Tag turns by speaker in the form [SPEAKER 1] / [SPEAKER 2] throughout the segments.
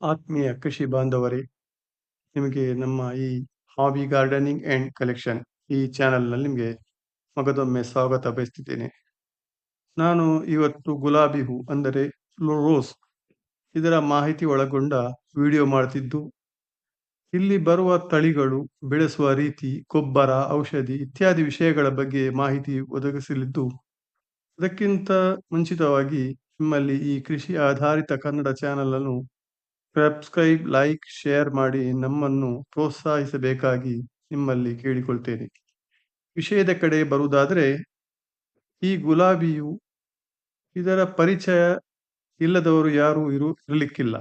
[SPEAKER 1] ಆತ್ಮೀಯ ಕೃಷಿ ಬಾಂಧವರೇ, ನಿಮಗೆ ನಮ್ಮ ಈ ಹಾಬಿ ಗಾರ್ಡನಿಂಗ್ ಅಂಡ್ ಕಲೆಕ್ಷನ್ ಈ ಚಾನೆಲ್ನಲ್ಲಿ ನಿಮಗೆ ಮಗದೊಮ್ಮೆ ಸ್ವಾಗತ ಬಯಸ್ತಿದ್ದೇನೆ. ನಾನು ಇವತ್ತು ಗುಲಾಬಿ ಹೂ ಅಂದರೆ ರೋಸ್ ಇದರ ಮಾಹಿತಿ ಒಳಗೊಂಡ ವಿಡಿಯೋ ಮಾಡ್ತಿದ್ದು, ಇಲ್ಲಿ ಬರುವ ತಳಿಗಳು, ಬೆಳೆಸುವ ರೀತಿ, ಗೊಬ್ಬರ, ಔಷಧಿ ಇತ್ಯಾದಿ ವಿಷಯಗಳ ಬಗ್ಗೆ ಮಾಹಿತಿ ಒದಗಿಸಲಿದ್ದು, ಅದಕ್ಕಿಂತ ಮುಂಚಿತವಾಗಿ ನಿಮ್ಮಲ್ಲಿ ಈ ಕೃಷಿ ಆಧಾರಿತ ಕನ್ನಡ ಚಾನೆಲ್ ಅನ್ನು ಸಬ್ಸ್ಕ್ರೈಬ್ ಲೈಕ್ ಶೇರ್ ಮಾಡಿ ನಮ್ಮನ್ನು ಪ್ರೋತ್ಸಾಹಿಸಬೇಕಾಗಿ ನಿಮ್ಮಲ್ಲಿ ಕೇಳಿಕೊಳ್ತೇನೆ. ವಿಷಯದ ಕಡೆ ಬರುವುದಾದರೆ, ಈ ಗುಲಾಬಿಯು ಇದರ ಪರಿಚಯ ಇಲ್ಲದವರು ಯಾರೂ ಇರು, ಇರಲಿಕ್ಕಿಲ್ಲ.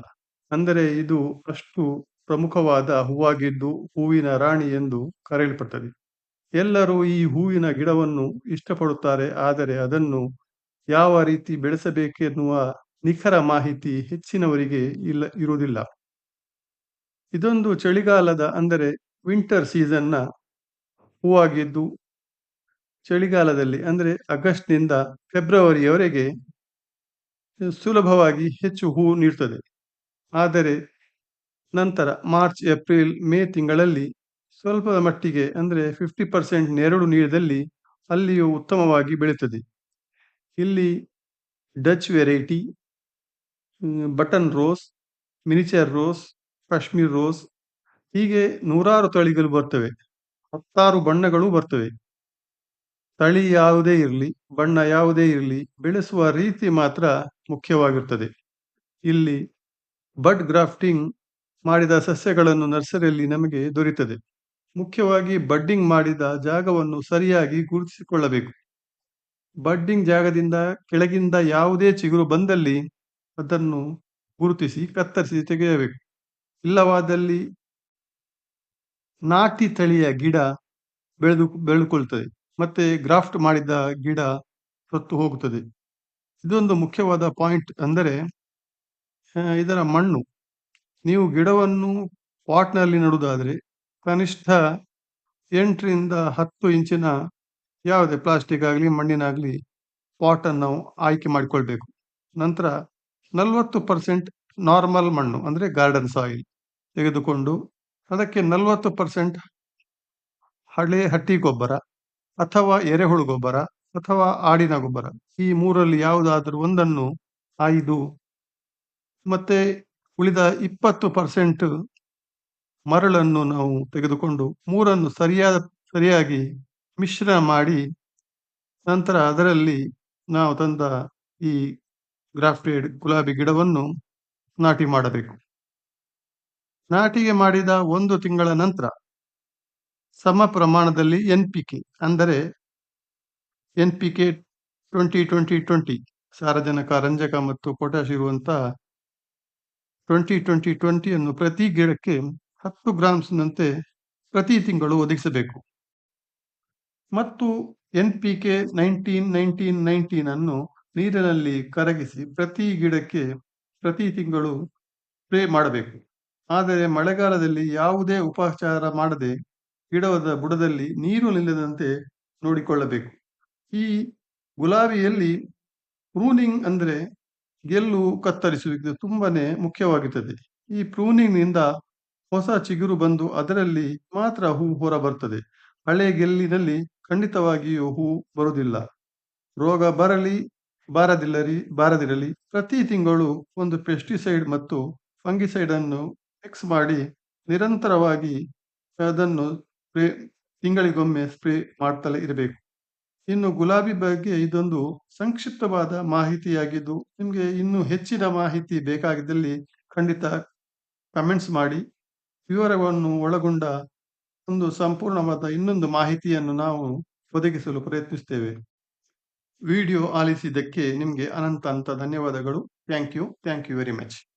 [SPEAKER 1] ಅಂದರೆ ಇದು ಅಷ್ಟು ಪ್ರಮುಖವಾದ ಹೂವಾಗಿದ್ದು ಹೂವಿನ ರಾಣಿ ಎಂದು ಕರೆಯಲ್ಪಟ್ಟದೆ. ಎಲ್ಲರೂ ಈ ಹೂವಿನ ಗಿಡವನ್ನು ಇಷ್ಟಪಡುತ್ತಾರೆ, ಆದರೆ ಅದನ್ನು ಯಾವ ರೀತಿ ಬೆಳೆಸಬೇಕೆನ್ನುವ ನಿಖರ ಮಾಹಿತಿ ಹೆಚ್ಚಿನವರಿಗೆ ಇಲ್ಲ, ಇರುವುದಿಲ್ಲ. ಇದೊಂದು ಚಳಿಗಾಲದ, ಅಂದರೆ ವಿಂಟರ್ ಸೀಸನ್ನ ಹೂವಾಗಿದ್ದು, ಚಳಿಗಾಲದಲ್ಲಿ, ಅಂದರೆ ಆಗಸ್ಟ್ನಿಂದ ಫೆಬ್ರವರಿಯವರೆಗೆ ಸುಲಭವಾಗಿ ಹೆಚ್ಚು ಹೂ ನೀಡುತ್ತದೆ ಆದರೆ ನಂತರ ಮಾರ್ಚ್, ಏಪ್ರಿಲ್, ಮೇ ತಿಂಗಳಲ್ಲಿ ಸ್ವಲ್ಪ ಮಟ್ಟಿಗೆ, ಅಂದರೆ ಫಿಫ್ಟಿ ಪರ್ಸೆಂಟ್ ನೆರಳು ನೀರದಲ್ಲಿ ಅಲ್ಲಿಯೂ ಉತ್ತಮವಾಗಿ ಬೆಳೀತದೆ. ಇಲ್ಲಿ Dutch variety button rose, miniature rose, Kashmir rose, ಹೀಗೆ ನೂರಾರು ತಳಿಗಳು ಬರ್ತವೆ. ಹತ್ತಾರು ಬಣ್ಣಗಳು ಬರ್ತವೆ. ತಳಿ ಯಾವುದೇ ಇರಲಿ, ಬಣ್ಣ ಯಾವುದೇ ಇರಲಿ, ಬೆಳೆಸುವ ರೀತಿ ಮಾತ್ರ ಮುಖ್ಯವಾಗಿರ್ತದೆ. ಇಲ್ಲಿ ಬಡ್ ಗ್ರಾಫ್ಟಿಂಗ್ ಮಾಡಿದ ಸಸ್ಯಗಳನ್ನು ನರ್ಸರಿಯಲ್ಲಿ ನಮಗೆ ದೊರೆಯುತ್ತದೆ ಮುಖ್ಯವಾಗಿ ಬಡ್ಡಿಂಗ್ ಮಾಡಿದ ಜಾಗವನ್ನು ಸರಿಯಾಗಿ ಗುರುತಿಸಿಕೊಳ್ಳಬೇಕು. ಬಡ್ಡಿಂಗ್ ಜಾಗದಿಂದ ಕೆಳಗಿಂದ ಯಾವುದೇ ಚಿಗುರು ಬಂದಲ್ಲಿ ಅದನ್ನು ಗುರುತಿಸಿ ಕತ್ತರಿಸಿ ತೆಗೆಯಬೇಕು. ಇಲ್ಲವಾದಲ್ಲಿ ನಾಟಿ ತಳಿಯ ಗಿಡ ಬೆಳೆದು ಬೆಳೆದುಕೊಳ್ತದೆ. ಮತ್ತೆ ಗ್ರಾಫ್ಟ್ ಮಾಡಿದ ಗಿಡ ಸತ್ತು ಹೋಗುತ್ತದೆ. ಇದೊಂದು ಮುಖ್ಯವಾದ ಪಾಯಿಂಟ್ ಅಂದರೆ ಇದರ ಮಣ್ಣು. ನೀವು ಗಿಡವನ್ನು ಪಾಟ್ನಲ್ಲಿ ನೆಡುವುದಾದರೆ ಕನಿಷ್ಠ ಎಂಟರಿಂದ ಹತ್ತು ಇಂಚಿನ ಯಾವುದೇ ಪ್ಲಾಸ್ಟಿಕ್ ಆಗಲಿ, ಮಣ್ಣಿನಾಗಲಿ ಪಾಟನ್ನು ಆಯ್ಕೆ ಮಾಡಿಕೊಳ್ಬೇಕು. ನಂತರ ನಲವತ್ತು ಪರ್ಸೆಂಟ್ ನಾರ್ಮಲ್ ಮಣ್ಣು, ಅಂದರೆ ಗಾರ್ಡನ್ ಸಾಯಿಲ್ ತೆಗೆದುಕೊಂಡು ಅದಕ್ಕೆ ನಲವತ್ತು ಪರ್ಸೆಂಟ್ ಹಳೆ ಹಟ್ಟಿ ಗೊಬ್ಬರ ಅಥವಾ ಎರೆಹುಳು ಗೊಬ್ಬರ ಅಥವಾ ಆಡಿನ ಗೊಬ್ಬರ. ಈ ಮೂರಲ್ಲಿ ಯಾವುದಾದ್ರೂ ಒಂದನ್ನು ಆಯ್ದು ಮತ್ತೆ ಉಳಿದ ಇಪ್ಪತ್ತು ಪರ್ಸೆಂಟ್ ಮರಳನ್ನು ನಾವು ತೆಗೆದುಕೊಂಡು ಮೂರನ್ನು ಸರಿಯಾದ, ಸರಿಯಾಗಿ ಮಿಶ್ರಣ ಮಾಡಿ ನಂತರ ಅದರಲ್ಲಿ ನಾವು ತಂದ ಈ ಗ್ರಾಫ್ಟೆಡ್ ಗುಲಾಬಿ ಗಿಡವನ್ನು ನಾಟಿ ಮಾಡಬೇಕು. ನಾಟಿಗೆ ಮಾಡಿದ ಒಂದು ತಿಂಗಳ ನಂತರ ಸಮ ಪ್ರಮಾಣದಲ್ಲಿ ಎನ್ ಪಿ ಕೆ ಅಂದರೆ N P K twenty twenty twenty, ಸಾರಜನಕ, ರಂಜಕ ಮತ್ತು ಪೊಟ್ಯಾಶ್ ಇರುವಂತಹ ಟ್ವೆಂಟಿ ಟ್ವೆಂಟಿ ಟ್ವೆಂಟಿಯನ್ನು ಪ್ರತಿ ಗಿಡಕ್ಕೆ ಹತ್ತು ಗ್ರಾಮ್ಸ್ನಂತೆ ಪ್ರತಿ ತಿಂಗಳು ಒದಗಿಸಬೇಕು. ಮತ್ತು N P K nineteen nineteen nineteen ಅನ್ನು ನೀರಿನಲ್ಲಿ ಕರಗಿಸಿ ಪ್ರತಿ ಗಿಡಕ್ಕೆ ಪ್ರತಿ ತಿಂಗಳು ಸ್ಪ್ರೇ ಮಾಡಬೇಕು. ಆದರೆ ಮಳೆಗಾಲದಲ್ಲಿ ಯಾವುದೇ ಉಪಚಾರ ಮಾಡದೆ ಗಿಡದ ಬುಡದಲ್ಲಿ ನೀರು ನಿಲ್ಲದಂತೆ ನೋಡಿಕೊಳ್ಳಬೇಕು. ಈ ಗುಲಾಬಿಯಲ್ಲಿ ಪ್ರೂನಿಂಗ್ ಅಂದರೆ ಗೆಲ್ಲು ಕತ್ತರಿಸುವುದು ತುಂಬಾ ಮುಖ್ಯವಾಗುತ್ತದೆ. ಈ ಪ್ರೂನಿಂಗ್ನಿಂದ ಹೊಸ ಚಿಗುರು ಬಂದು ಅದರಲ್ಲಿ ಮಾತ್ರ ಹೂ ಹೊರ ಬರ್ತದೆ ಹಳೆ ಗೆಲ್ಲಿನಲ್ಲಿ ಖಂಡಿತವಾಗಿಯೂ ಹೂ ಬರುವುದಿಲ್ಲ. ರೋಗ ಬರಲಿ ಬಾರದಿಲ್ಲರಿ, ಬಾರದಿರಲಿ. ಪ್ರತಿ ತಿಂಗಳು ಒಂದು ಪೆಸ್ಟಿಸೈಡ್ ಮತ್ತು ಫಂಗಿಸೈಡ್ ಅನ್ನು ಮಿಕ್ಸ್ ಮಾಡಿ ನಿರಂತರವಾಗಿ ಅದನ್ನು ಸ್ಪ್ರೇ, ತಿಂಗಳಿಗೊಮ್ಮೆ ಸ್ಪ್ರೇ ಮಾಡ್ತಲೇ ಇರಬೇಕು. ಇನ್ನು ಗುಲಾಬಿ ಬಗ್ಗೆ ಇದೊಂದು ಸಂಕ್ಷಿಪ್ತವಾದ ಮಾಹಿತಿಯಾಗಿದ್ದು, ನಿಮಗೆ ಇನ್ನೂ ಹೆಚ್ಚಿನ ಮಾಹಿತಿ ಬೇಕಾಗಿದ್ದಲ್ಲಿ ಖಂಡಿತ ಕಮೆಂಟ್ಸ್ ಮಾಡಿ. ವಿವರವನ್ನು ಒಳಗೊಂಡ ಒಂದು ಸಂಪೂರ್ಣವಾದ ಇನ್ನೊಂದು ಮಾಹಿತಿಯನ್ನು ನಾವು ಒದಗಿಸಲು ಪ್ರಯತ್ನಿಸ್ತೇವೆ. ವಿಡಿಯೋ ಆಲಿಸಿದ್ದಕ್ಕೆ ನಿಮಗೆ ಅನಂತ ಅಂತ ಧನ್ಯವಾದಗಳು. Thank you thank you very much